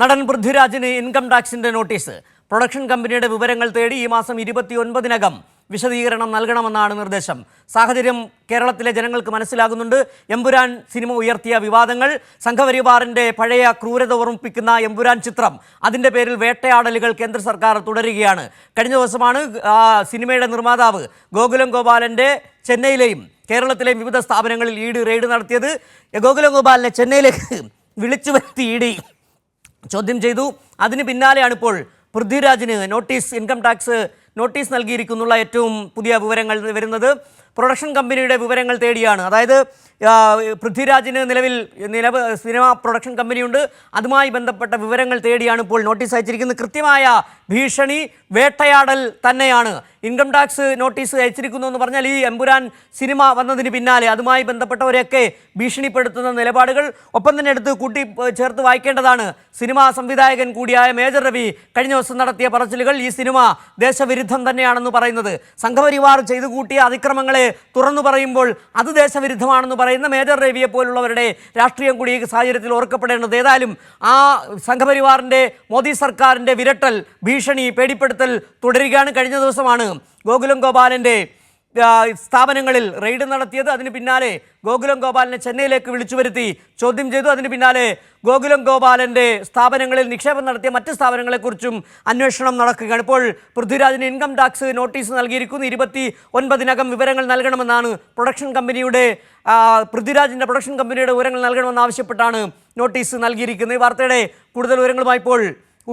നടൻ പൃഥ്വിരാജിന് ഇൻകം ടാക്സിന്റെ നോട്ടീസ് പ്രൊഡക്ഷൻ കമ്പനിയുടെ വിവരങ്ങൾ തേടി ഈ മാസം ഇരുപത്തിയൊൻപതിനകം വിശദീകരണം നൽകണമെന്നാണ് നിർദ്ദേശം. സാഹചര്യം കേരളത്തിലെ ജനങ്ങൾക്ക് മനസ്സിലാകുന്നുണ്ട്. എമ്പുരാൻ സിനിമ ഉയർത്തിയ വിവാദങ്ങൾ സംഘപരിവാറിന്റെ പഴയ ക്രൂരത ഓർമ്മിപ്പിക്കുന്ന എമ്പുരാൻ ചിത്രം അതിന്റെ പേരിൽ വേട്ടയാടലുകൾ കേന്ദ്ര സർക്കാർ തുടരുകയാണ്. കഴിഞ്ഞ ദിവസമാണ് സിനിമയുടെ നിർമ്മാതാവ് ഗോകുലം ഗോപാലന്റെ ചെന്നൈയിലെയും കേരളത്തിലെയും വിവിധ സ്ഥാപനങ്ങളിൽ ഈട് റെയ്ഡ് നടത്തിയത്. ഗോകുലം ഗോപാലിനെ ചെന്നൈയിലേക്ക് വിളിച്ചു വരുത്തി ഇ ചോദ്യം ചെയ്തു. അതിന് പിന്നാലെയാണ് ഇപ്പോൾ പൃഥ്വിരാജിന് നോട്ടീസ് ഇൻകം ടാക്സ് നോട്ടീസ് നൽകിയിരിക്കുന്നുള്ള ഏറ്റവും പുതിയ വിവരങ്ങൾ വരുന്നത്. പ്രൊഡക്ഷൻ കമ്പനിയുടെ വിവരങ്ങൾ തേടിയാണ്. അതായത് പൃഥ്വിരാജിന് നിലവിൽ നിലവ് സിനിമ പ്രൊഡക്ഷൻ കമ്പനിയുണ്ട്. അതുമായി ബന്ധപ്പെട്ട വിവരങ്ങൾ തേടിയാണ് ഇപ്പോൾ നോട്ടീസ് അയച്ചിരിക്കുന്നത്. കൃത്യമായ ഭീഷണി വേട്ടയാടൽ തന്നെയാണ്. ഇൻകം ടാക്സ് നോട്ടീസ് അയച്ചിരിക്കുന്നു എന്ന് പറഞ്ഞാൽ ഈ എമ്പുരാൻ സിനിമ വന്നതിന് പിന്നാലെ അതുമായി ബന്ധപ്പെട്ടവരെയൊക്കെ ഭീഷണിപ്പെടുത്തുന്ന നിലപാടുകൾ ഒപ്പം തന്നെ എടുത്ത് കൂട്ടി ചേർത്ത് വായിക്കേണ്ടതാണ്. സിനിമാ സംവിധായകൻ കൂടിയായ മേജർ രവി കഴിഞ്ഞ ദിവസം നടത്തിയ പറച്ചിലുകൾ ഈ സിനിമ ദേശവിരുദ്ധം തന്നെയാണെന്ന് പറയുന്നത്. സംഘപരിവാർ ചെയ്തു കൂട്ടിയ അതിക്രമങ്ങളെ തുറന്നു പറയുമ്പോൾ അത് ദേശവിരുദ്ധമാണെന്ന് പറയുന്ന മേജർ രവിയെ പോലുള്ളവരുടെ രാഷ്ട്രീയം കൂടി ഈ സാഹചര്യത്തിൽ ഓർക്കപ്പെടേണ്ടത്. ഏതായാലും ആ സംഘപരിവാറിന്റെ മോദി സർക്കാരിന്റെ വിരട്ടൽ ഭീഷണി പേടിപ്പെടുത്തൽ തുടരുകയാണ്. കഴിഞ്ഞ ദിവസമാണ് ഗോകുലം ഗോപാലന്റെ സ്ഥാപനങ്ങളിൽ റെയ്ഡ് നടത്തിയത്. അതിന് പിന്നാലെ ഗോകുലം ഗോപാലിനെ ചെന്നൈയിലേക്ക് വിളിച്ചു വരുത്തി ചോദ്യം ചെയ്തു. അതിന് പിന്നാലെ ഗോകുലം ഗോപാലന്റെ സ്ഥാപനങ്ങളിൽ നിക്ഷേപം നടത്തിയ മറ്റ് സ്ഥാപനങ്ങളെക്കുറിച്ചും അന്വേഷണം നടക്കുകയാണ്. ഇപ്പോൾ പൃഥ്വിരാജിന് ഇൻകം ടാക്സ് നോട്ടീസ് നൽകിയിരിക്കുന്നു. ഇരുപത്തി ഒൻപതിനകം വിവരങ്ങൾ നൽകണമെന്നാണ് പ്രൊഡക്ഷൻ കമ്പനിയുടെ പൃഥ്വിരാജിന്റെ പ്രൊഡക്ഷൻ കമ്പനിയുടെ വിവരങ്ങൾ നൽകണമെന്ന് ആവശ്യപ്പെട്ടാണ് നോട്ടീസ് നൽകിയിരിക്കുന്നത്. ഈ വാർത്തയുടെ കൂടുതൽ വിവരങ്ങളുമായി ഇപ്പോൾ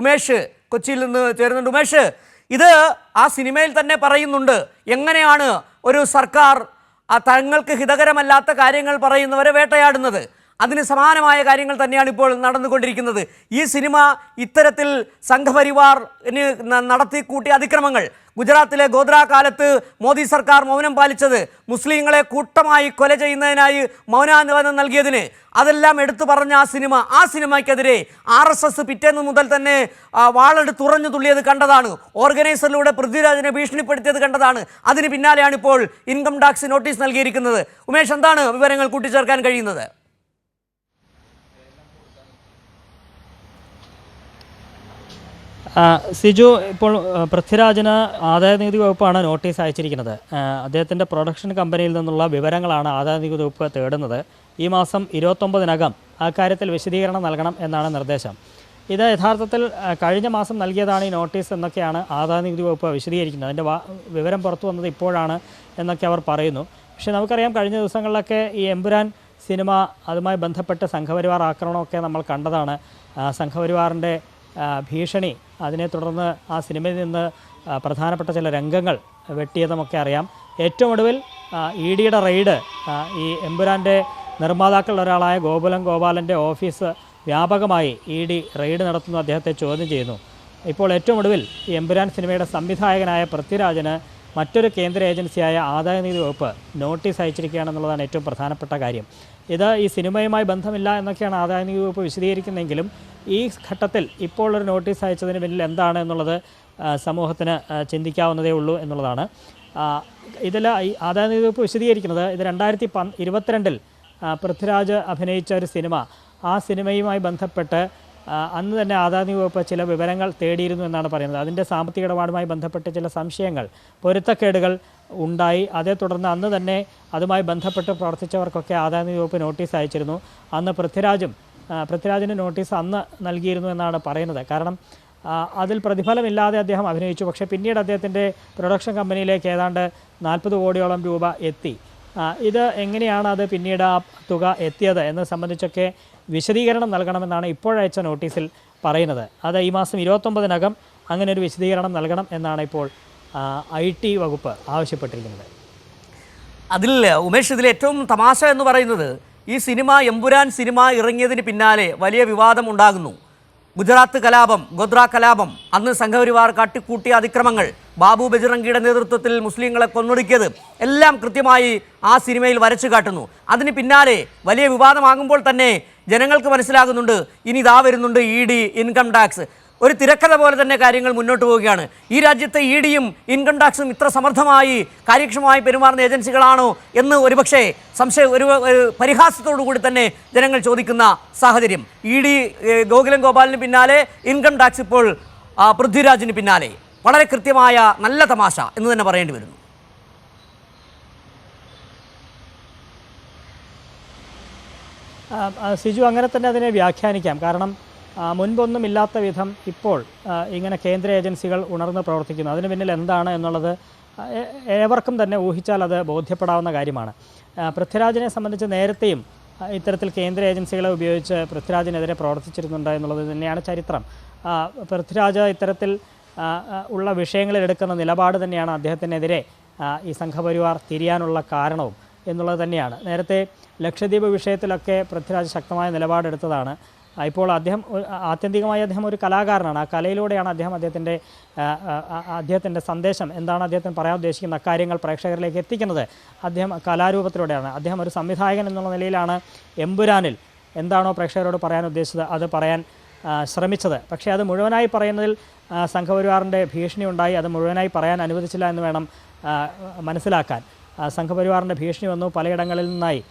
ഉമേഷ് കൊച്ചിയിൽ നിന്ന് ചേരുന്നുണ്ട്. ഉമേഷ് ഇത് ആ സിനിമയിൽ തന്നെ പറയുന്നുണ്ട്. എങ്ങനെയാണ് ഒരു സർക്കാർ തങ്ങൾക്ക് ഹിതകരമല്ലാത്ത കാര്യങ്ങൾ പറയുന്നവരെ വേട്ടയാടുന്നത്? അതിന് സമാനമായ കാര്യങ്ങൾ തന്നെയാണ് ഇപ്പോൾ നടന്നുകൊണ്ടിരിക്കുന്നത്. ഈ സിനിമ ഇത്തരത്തിൽ സംഘപരിവാറിന് നടത്തി നടത്തിക്കൂട്ടിയ അതിക്രമങ്ങൾ. ഗുജറാത്തിലെ ഗോദ്ര കാലത്ത് മോദി സർക്കാർ മൗനം പാലിച്ചത് മുസ്ലിങ്ങളെ കൂട്ടമായി കൊല ചെയ്യുന്നതിനായി മൗനാനുവാദം നൽകിയതിന്. അതെല്ലാം എടുത്തു പറഞ്ഞ ആ സിനിമ ആ സിനിമയ്ക്കെതിരെ ആർ എസ് എസ് പിറ്റേന്ന് മുതൽ തന്നെ ആ, വാളെടുത്ത് തുറഞ്ഞു തുള്ളിയത് കണ്ടതാണ്. ഓർഗനൈസറിലൂടെ പൃഥ്വിരാജിനെ ഭീഷണിപ്പെടുത്തിയത് കണ്ടതാണ്. അതിന് പിന്നാലെയാണ് ഇപ്പോൾ ഇൻകം ടാക്സ് നോട്ടീസ് നൽകിയിരിക്കുന്നത്. ഉമേഷ് എന്താണ് വിവരങ്ങൾ കൂട്ടിച്ചേർക്കാൻ കഴിയുന്നത്? സിജു ഇപ്പോൾ പൃഥ്വിരാജിന് ആദായ നികുതി വകുപ്പാണ് നോട്ടീസ് അയച്ചിരിക്കുന്നത്. അദ്ദേഹത്തിന്റെ പ്രൊഡക്ഷൻ കമ്പനിയിൽ നിന്നുള്ള വിവരങ്ങളാണ് ആദായ നികുതി വകുപ്പ് തേടുന്നത്. ഈ മാസം ഇരുപത്തൊമ്പതിനകം അക്കാര്യത്തിൽ വിശദീകരണം നൽകണം എന്നാണ് നിർദ്ദേശം. ഇത് യഥാർത്ഥത്തിൽ കഴിഞ്ഞ മാസം നൽകിയതാണ് ഈ നോട്ടീസ് എന്നൊക്കെയാണ് ആദായ നികുതി വകുപ്പ് വിശദീകരിക്കുന്നത്. അതിന്റെ വിവരം പുറത്തു വന്നത് ഇപ്പോഴാണ് എന്നൊക്കെ അവർ പറയുന്നു. പക്ഷേ നമുക്കറിയാം കഴിഞ്ഞ ദിവസങ്ങളിലൊക്കെ ഈ എമ്പുരാൻ സിനിമ അതുമായി ബന്ധപ്പെട്ട് സംഘപരിവാർ ആക്രമണമൊക്കെ നമ്മൾ കണ്ടതാണ്. സംഘപരിവാറിന്റെ ഭീഷണി അതിനെ തുടർന്ന് ആ സിനിമയിൽ നിന്ന് പ്രധാനപ്പെട്ട ചില രംഗങ്ങൾ വെട്ടിയതുമൊക്കെ അറിയാം. ഏറ്റവും ഒടുവിൽ ഇ ഡിയുടെ റെയ്ഡ് ഈ എമ്പുരാന്റെ നിർമ്മാതാക്കളിൽ ഒരാളായ ഗോകുലം ഗോപാലന്റെ ഓഫീസ് വ്യാപകമായി ഇ ഡി റെയ്ഡ് നടത്തുന്നു അദ്ദേഹത്തെ ചോദ്യം ചെയ്യുന്നു. ഇപ്പോൾ ഏറ്റവും ഒടുവിൽ ഈ എമ്പുരാൻ സിനിമയുടെ സംവിധായകനായ പൃഥ്വിരാജന് മറ്റൊരു കേന്ദ്ര ഏജൻസിയായ ആദായനികുതി വകുപ്പ് നോട്ടീസ് അയച്ചിരിക്കുകയാണെന്നുള്ളതാണ് ഏറ്റവും പ്രധാനപ്പെട്ട കാര്യം. ഇത് ഈ സിനിമയുമായി ബന്ധമില്ല എന്നൊക്കെയാണ് ആദായ നികുതി വകുപ്പ് വിശദീകരിക്കുന്നതെങ്കിലും ഈ ഘട്ടത്തിൽ ഇപ്പോൾ ഒരു നോട്ടീസ് അയച്ചതിന് പിന്നിൽ എന്താണ് എന്നുള്ളത് സമൂഹത്തിന് ചിന്തിക്കാവുന്നതേ ഉള്ളൂ എന്നുള്ളതാണ്. ഇതിൽ ആദായ നികുതി വകുപ്പ് വിശദീകരിക്കുന്നത് ഇത് രണ്ടായിരത്തി പ ഇരുപത്തിരണ്ടിൽ പൃഥ്വിരാജ് അഭിനയിച്ച ഒരു സിനിമ. ആ സിനിമയുമായി ബന്ധപ്പെട്ട് അന്ന് തന്നെ ആദായ നികുതി വകുപ്പ് ചില വിവരങ്ങൾ തേടിയിരുന്നു എന്നാണ് പറയുന്നത്. അതിന്റെ സാമ്പത്തിക ഇടപാടുമായി ബന്ധപ്പെട്ട് ചില സംശയങ്ങൾ പൊരുത്തക്കേടുകൾ ഉണ്ടായി. അതേ തുടർന്ന് അന്ന് തന്നെ അതുമായി ബന്ധപ്പെട്ട് പ്രവർത്തിച്ചവർക്കൊക്കെ ആദായനികുതി വകുപ്പ് നോട്ടീസ് അയച്ചിരുന്നു. അന്ന് പൃഥ്വിരാജും പൃഥ്വിരാജിന്റെ നോട്ടീസ് അന്ന് നൽകിയിരുന്നു എന്നാണ് പറയുന്നത്. കാരണം അതിൽ പ്രതിഫലമില്ലാതെ അദ്ദേഹം അഭിനയിച്ചു. പക്ഷേ പിന്നീട് അദ്ദേഹത്തിന്റെ പ്രൊഡക്ഷൻ കമ്പനിയിലേക്ക് ഏതാണ്ട് നാൽപ്പത് കോടിയോളം രൂപ എത്തി. ഇത് എങ്ങനെയാണ് അത് പിന്നീട് ആ തുക എത്തിയത് എന്നത് സംബന്ധിച്ചൊക്കെ വിശദീകരണം നൽകണമെന്നാണ് ഇപ്പോഴയച്ച നോട്ടീസിൽ പറയുന്നത്. അത് ഈ മാസം ഇരുപത്തൊമ്പതിനകം അങ്ങനെ ഒരു വിശദീകരണം നൽകണം എന്നാണ് ഇപ്പോൾ ഐ ടി വകുപ്പ് ആവശ്യപ്പെട്ടിരിക്കുന്നത്. അതിൽ ഉമേഷ് ഇതിൽ ഏറ്റവും തമാശ എന്ന് പറയുന്നത് ഈ സിനിമ എമ്പുരാൻ സിനിമ ഇറങ്ങിയതിന് പിന്നാലെ വലിയ വിവാദം ഉണ്ടാകുന്നു. ഗുജറാത്ത് കലാപം ഗോദ്ര കലാപം അന്ന് സംഘപരിവാർ കാട്ടിക്കൂട്ടിയ അതിക്രമങ്ങൾ ബാബു ബജറംഗിയുടെ നേതൃത്വത്തിൽ മുസ്ലിങ്ങളെ കൊന്നൊടുക്കിയത് എല്ലാം കൃത്യമായി ആ സിനിമയിൽ വരച്ചു കാട്ടുന്നു. അതിന് പിന്നാലെ വലിയ വിവാദമാകുമ്പോൾ തന്നെ ജനങ്ങൾക്ക് മനസ്സിലാകുന്നുണ്ട് ഇനി ഇതാ വരുന്നുണ്ട് ഇ ഡി ഇൻകം ടാക്സ് ഒരു തിരക്കഥ പോലെ തന്നെ കാര്യങ്ങൾ മുന്നോട്ട് പോവുകയാണ്. ഈ രാജ്യത്തെ ഇ ഡിയും ഇൻകം ടാക്സും ഇത്ര സമർത്ഥമായി കാര്യക്ഷമമായി പെരുമാറുന്ന ഏജൻസികളാണോ എന്ന് ഒരുപക്ഷെ സംശയം ഒരു പരിഹാസത്തോടു കൂടി തന്നെ ജനങ്ങൾ ചോദിക്കുന്ന സാഹചര്യം. ഇ ഡി ഗോകുലം ഗോപാലിന് പിന്നാലെ ഇൻകം ടാക്സ് ഇപ്പോൾ പൃഥ്വിരാജിന് പിന്നാലെ. വളരെ കൃത്യമായ നല്ല തമാശ എന്ന് തന്നെ പറയേണ്ടി വരുന്നു. സിജു അങ്ങനെ തന്നെ അതിനെ വ്യാഖ്യാനിക്കാം. കാരണം ആ, മുൻപൊന്നും ഇല്ലാത്ത വിധം ഇപ്പോൾ ഇങ്ങനെ കേന്ദ്ര ഏജൻസികൾ ഉണർന്ന് പ്രവർത്തിക്കുന്നു. അതിന് പിന്നിൽ എന്താണ് എന്നുള്ളത് ഏവർക്കും തന്നെ ഊഹിച്ചാൽ അത് ബോധ്യപ്പെടാവുന്ന കാര്യമാണ്. പൃഥ്വിരാജിനെ സംബന്ധിച്ച് നേരത്തെയും ഇത്തരത്തിൽ കേന്ദ്ര ഏജൻസികളെ ഉപയോഗിച്ച് പൃഥ്വിരാജിനെതിരെ പ്രവർത്തിച്ചിരുന്നുണ്ട് എന്നുള്ളത് തന്നെയാണ് ചരിത്രം. പൃഥ്വിരാജ് ഇത്തരത്തിൽ ഉള്ള വിഷയങ്ങളിൽ എടുക്കുന്ന നിലപാട് തന്നെയാണ് അദ്ദേഹത്തിനെതിരെ ഈ സംഘപരിവാർ തിരിയാനുള്ള കാരണവും എന്നുള്ളത് തന്നെയാണ്. നേരത്തെ ലക്ഷദ്വീപ് വിഷയത്തിലൊക്കെ പൃഥ്വിരാജ് ശക്തമായ നിലപാടെടുത്തതാണ്. ഇപ്പോൾ അദ്ദേഹം ആത്യന്തികമായി അദ്ദേഹം ഒരു കലാകാരനാണ്. ആ കലയിലൂടെയാണ് അദ്ദേഹം അദ്ദേഹത്തിന്റെ അദ്ദേഹത്തിന്റെ സന്ദേശം എന്താണ് അദ്ദേഹത്തിന് പറയാൻ ഉദ്ദേശിക്കുന്ന കാര്യങ്ങൾ പ്രേക്ഷകരിലേക്ക് എത്തിക്കുന്നത്. അദ്ദേഹം കലാരൂപത്തിലൂടെയാണ്. അദ്ദേഹം ഒരു സംവിധായകൻ എന്നുള്ള നിലയിലാണ് എമ്പുരാനിൽ. എന്താണോ പ്രേക്ഷകരോട് പറയാൻ ഉദ്ദേശിച്ചത്? അത് പറയാൻ ശ്രമിച്ചത്. പക്ഷേ അത് മുഴുവനായി പറയുന്നതിൽ സംഘപരിവാറിന്റെ ഭീഷണി ഉണ്ടായി. അത് മുഴുവനായി പറയാൻ അനുവദിച്ചില്ല എന്ന് വേണം മനസ്സിലാക്കാൻ. സംഘപരിവാറിന്റെ ഭീഷണി വന്നു പലയിടങ്ങളിൽ നിന്നായി.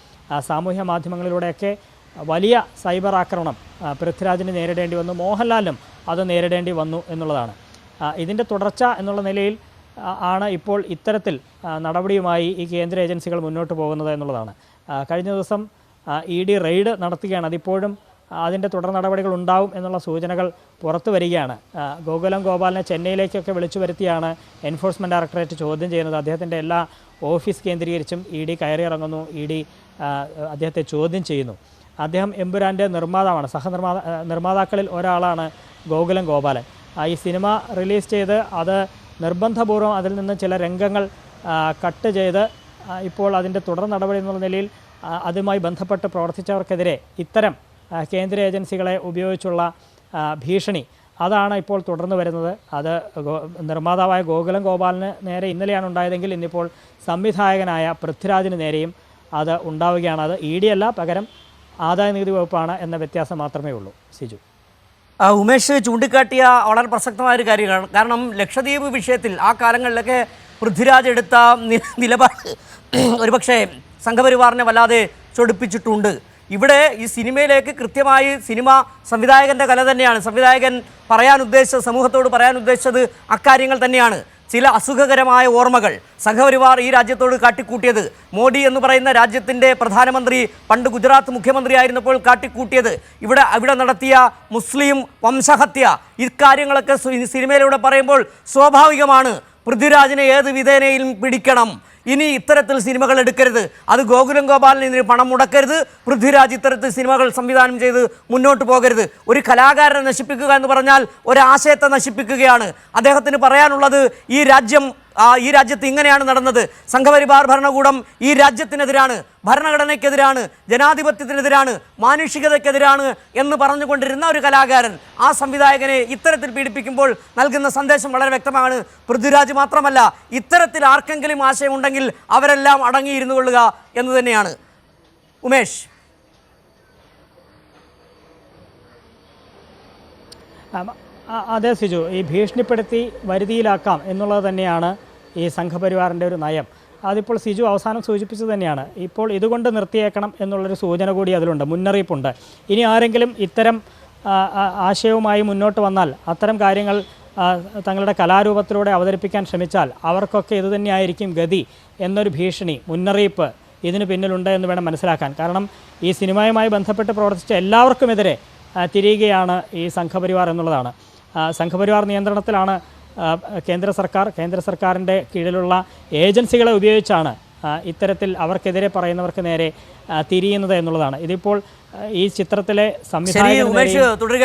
സാമൂഹ്യ മാധ്യമങ്ങളിലൂടെയൊക്കെ വലിയ സൈബർ ആക്രമണം പൃഥ്വിരാജിന് നേരിടേണ്ടി വന്നു മോഹൻലാലിനും അത് നേരിടേണ്ടി വന്നു എന്നുള്ളതാണ്. ഇതിന്റെ തുടർച്ച എന്നുള്ള നിലയിൽ ആണ് ഇപ്പോൾ ഇത്തരത്തിൽ നടപടിയുമായി ഈ കേന്ദ്ര ഏജൻസികൾ മുന്നോട്ട് പോകുന്നത് എന്നുള്ളതാണ്. കഴിഞ്ഞ ദിവസം ഇ ഡി റെയ്ഡ് നടത്തുകയാണ്. അതിപ്പോഴും അതിന്റെ തുടർ നടപടികൾ ഉണ്ടാവും എന്നുള്ള സൂചനകൾ പുറത്തു വരികയാണ്. ഗോകുലം ഗോപാലിനെ ചെന്നൈയിലേക്കൊക്കെ വിളിച്ചു വരുത്തിയാണ് എൻഫോഴ്സ്മെന്റ് ഡയറക്ടറേറ്റ് ചോദ്യം ചെയ്യുന്നത്. അദ്ദേഹത്തിന്റെ എല്ലാ ഓഫീസ് കേന്ദ്രീകരിച്ചും ഇ ഡി കയറിയിറങ്ങുന്നു ഇ ഡി അദ്ദേഹത്തെ ചോദ്യം ചെയ്യുന്നു. അദ്ദേഹം എമ്പുരാന്റെ നിർമ്മാതാവാണ്. സഹനിർമ്മാതാ നിർമ്മാതാക്കളിൽ ഒരാളാണ് ഗോകുലം ഗോപാലൻ. ഈ സിനിമ റിലീസ് ചെയ്ത് അത് നിർബന്ധപൂർവം അതിൽ നിന്ന് ചില രംഗങ്ങൾ കട്ട് ചെയ്ത് ഇപ്പോൾ അതിന്റെ തുടർ നടപടി എന്നുള്ള നിലയിൽ അതുമായി ബന്ധപ്പെട്ട് പ്രവർത്തിച്ചവർക്കെതിരെ ഇത്തരം കേന്ദ്ര ഏജൻസികളെ ഉപയോഗിച്ചുള്ള ഭീഷണി. അതാണ് ഇപ്പോൾ തുടർന്ന് വരുന്നത്. അത് നിർമ്മാതാവായ ഗോകുലം ഗോപാലിന് നേരെ ഇന്നലെയാണ് ഉണ്ടായതെങ്കിൽ ഇന്നിപ്പോൾ സംവിധായകനായ പൃഥ്വിരാജിന് നേരെയും അത് ഉണ്ടാവുകയാണ്. അത് ഇ ഡി അല്ല പകരം ആദായ നികുതി വകുപ്പാണ് എന്ന വ്യത്യാസം മാത്രമേ ഉള്ളൂ. സിജു. ഉമേഷ് ചൂണ്ടിക്കാട്ടിയ വളരെ പ്രസക്തമായ ഒരു കാര്യമാണ്. കാരണം ലക്ഷദ്വീപ് വിഷയത്തിൽ ആ കാലങ്ങളിലൊക്കെ പൃഥ്വിരാജ് എടുത്ത നിലപാട് ഒരുപക്ഷെ സംഘപരിവാറിനെ വല്ലാതെ ചൊടിപ്പിച്ചിട്ടുണ്ട്. ഇവിടെ ഈ സിനിമയിലേക്ക് കൃത്യമായി സിനിമ സംവിധായകന്റെ കല തന്നെയാണ്. സംവിധായകൻ പറയാൻ ഉദ്ദേശിച്ചത് സമൂഹത്തോട് പറയാൻ ഉദ്ദേശിച്ചത് അക്കാര്യങ്ങൾ തന്നെയാണ്. ചില അസുഖകരമായ ഓർമ്മകൾ സംഘപരിവാർ ഈ രാജ്യത്തോട് കാട്ടിക്കൂട്ടിയത്. മോഡി എന്ന് പറയുന്ന രാജ്യത്തിന്റെ പ്രധാനമന്ത്രി പണ്ട് ഗുജറാത്ത് മുഖ്യമന്ത്രി ആയിരുന്നപ്പോൾ കാട്ടിക്കൂട്ടിയത്. ഇവിടെ ഇവിടെ നടത്തിയ മുസ്ലിം വംശഹത്യ. ഇക്കാര്യങ്ങളൊക്കെ സിനിമയിലൂടെ പറയുമ്പോൾ സ്വാഭാവികമാണ്. പൃഥ്വിരാജിനെ ഏത് വിധേനയിലും പിടിക്കണം? ഇനി ഇത്തരത്തിൽ സിനിമകൾ എടുക്കരുത്. അത് ഗോകുലം ഗോപാലിന് ഇതിന് പണം മുടക്കരുത്. പൃഥ്വിരാജ് ഇത്തരത്തിൽ സിനിമകൾ സംവിധാനം ചെയ്ത് മുന്നോട്ട് പോകരുത്. ഒരു കലാകാരനെ നശിപ്പിക്കുക എന്ന് പറഞ്ഞാൽ ഒരാശയത്തെ നശിപ്പിക്കുകയാണ്. അദ്ദേഹത്തിന് പറയാനുള്ളത് ഈ രാജ്യം ഈ രാജ്യത്ത് ഇങ്ങനെയാണ് നടന്നത്. സംഘപരിവാർ ഭരണകൂടം ഈ രാജ്യത്തിനെതിരാണ് ഭരണഘടനയ്ക്കെതിരാണ് ജനാധിപത്യത്തിനെതിരാണ് മാനുഷികതയ്ക്കെതിരാണ് എന്ന് പറഞ്ഞുകൊണ്ടിരുന്ന ഒരു കലാകാരൻ ആ സംവിധായകനെ ഇത്തരത്തിൽ പീഡിപ്പിക്കുമ്പോൾ നൽകുന്ന സന്ദേശം വളരെ വ്യക്തമാണ്. പൃഥ്വിരാജ് മാത്രമല്ല ഇത്തരത്തിൽ ആർക്കെങ്കിലും ആശയമുണ്ടെങ്കിൽ അവരെല്ലാം അടങ്ങിയിരുന്നു കൊള്ളുക എന്ന് തന്നെയാണ്. ഉമേഷ്. ആ, അതെ സിജു. ഈ ഭീഷണിപ്പെടുത്തി വരുതിയിലാക്കാം എന്നുള്ളത് തന്നെയാണ് ഈ സംഘപരിവാറിന്റെ ഒരു നയം. അതിപ്പോൾ സിജു അവസാനം സൂചിപ്പിച്ചത് തന്നെയാണ്. ഇപ്പോൾ ഇതുകൊണ്ട് നിർത്തിയേക്കണം എന്നുള്ളൊരു സൂചന കൂടി അതിലുണ്ട് മുന്നറിയിപ്പുണ്ട്. ഇനി ആരെങ്കിലും ഇത്തരം ആശയവുമായി മുന്നോട്ട് വന്നാൽ അത്തരം കാര്യങ്ങൾ തങ്ങളുടെ കലാരൂപത്തിലൂടെ അവതരിപ്പിക്കാൻ ശ്രമിച്ചാൽ അവർക്കൊക്കെ ഇതുതന്നെയായിരിക്കും ഗതി എന്നൊരു ഭീഷണി മുന്നറിയിപ്പ് ഇതിന് പിന്നിലുണ്ട് എന്ന് വേണം മനസ്സിലാക്കാൻ. കാരണം ഈ സിനിമയുമായി ബന്ധപ്പെട്ട് പ്രവർത്തിച്ച എല്ലാവർക്കുമെതിരെ തിരിയുകയാണ് ഈ സംഘപരിവാർ എന്നുള്ളതാണ്. സംഘപരിവാർ നിയന്ത്രണത്തിലാണ് കേന്ദ്ര സർക്കാർ കേന്ദ്ര സർക്കാരിന്റെ കീഴിലുള്ള ഏജൻസികളെ ഉപയോഗിച്ചാണ് ഇത്തരത്തിൽ അവർക്കെതിരെ പറയുന്നവർക്ക് നേരെ തിരിയുന്നത് എന്നുള്ളതാണ്. ഇതിപ്പോൾ ഈ ചിത്രത്തിലെ ശരി